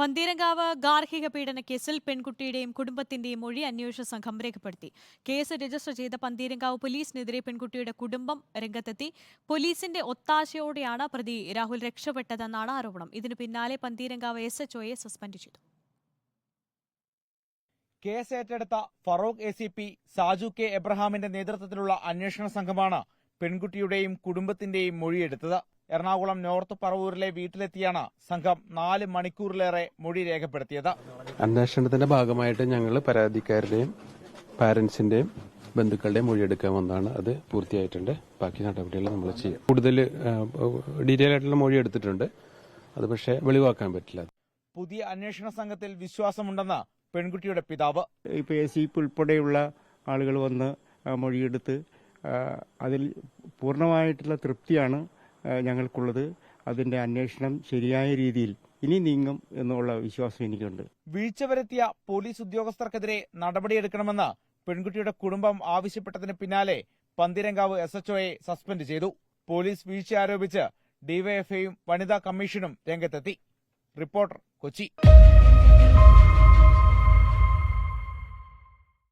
പന്തീരങ്കാവ് ഗാർഹിക പീഡന കേസിൽ പെൺകുട്ടിയുടെയും കുടുംബത്തിന്റെയും മൊഴി അന്വേഷണ സംഘം രേഖപ്പെടുത്തി. കേസ് രജിസ്റ്റർ ചെയ്ത പന്തീരങ്കാവ് പോലീസിനെതിരെ പെൺകുട്ടിയുടെ കുടുംബം രംഗത്തെത്തി. പോലീസിന്റെ ഒത്താശയോടെയാണ് പ്രതി രാഹുൽ രക്ഷപ്പെട്ടതെന്നാണ് ആരോപണം. ഇതിനു പിന്നാലെ പന്തീരങ്കാവ് എസ് എച്ച്ഒയെ സസ്പെൻഡ് ചെയ്തു. കേസ് ഏറ്റെടുത്ത Farook A C P Saju K എബ്രഹാമിന്റെ നേതൃത്വത്തിലുള്ള അന്വേഷണ സംഘമാണ് പെൺകുട്ടിയുടെയും കുടുംബത്തിന്റെയും മൊഴിയെടുത്തത്. എറണാകുളം നോർത്ത് പറവൂരിലെ വീട്ടിലെത്തിയാണ് സംഘം നാല് മണിക്കൂറിലേറെ മൊഴി രേഖപ്പെടുത്തിയത്. അന്വേഷണത്തിന്റെ ഭാഗമായിട്ട് ഞങ്ങൾ പരാതിക്കാരുടെയും പാരന്റ്സിന്റെയും ബന്ധുക്കളുടെയും മൊഴിയെടുക്കാൻ വന്നതാണ്. അത് പൂർത്തിയായിട്ടുണ്ട്. ബാക്കി നടപടികൾ നമ്മൾ ചെയ്യും. കൂടുതൽ ഡീറ്റെയിൽ ആയിട്ടുള്ള മൊഴി എടുത്തിട്ടുണ്ട്. അത് പക്ഷേ വെളിവാക്കാൻ പറ്റില്ല. പുതിയ അന്വേഷണ സംഘത്തിൽ വിശ്വാസമുണ്ടെന്ന് പെൺകുട്ടിയുടെ പിതാവ്. ഇപ്പൊ എസ് ഉൾപ്പെടെയുള്ള ആളുകൾ വന്ന് മൊഴിയെടുത്ത് അതിൽ പൂർണമായിട്ടുള്ള തൃപ്തിയാണ് ഞങ്ങൾക്കുള്ളത്. അതിന്റെ അന്വേഷണം ശരിയായ രീതിയിൽ ഇനി നീങ്ങും എന്നുള്ള വിശ്വാസം എനിക്കുണ്ട്. വീഴ്ച വരുത്തിയ പോലീസ് ഉദ്യോഗസ്ഥർക്കെതിരെ നടപടിയെടുക്കണമെന്ന് പെൺകുട്ടിയുടെ കുടുംബം ആവശ്യപ്പെട്ടതിന് പിന്നാലെ പന്തിരങ്കാവ് എസ് എച്ച്ഒയെ സസ്പെൻഡ് ചെയ്തു. പോലീസ് വീഴ്ച ആരോപിച്ച് ഡിവൈഎഫ്ഐയും വനിതാ കമ്മീഷനും രംഗത്തെത്തി. റിപ്പോർട്ടർ കൊച്ചി.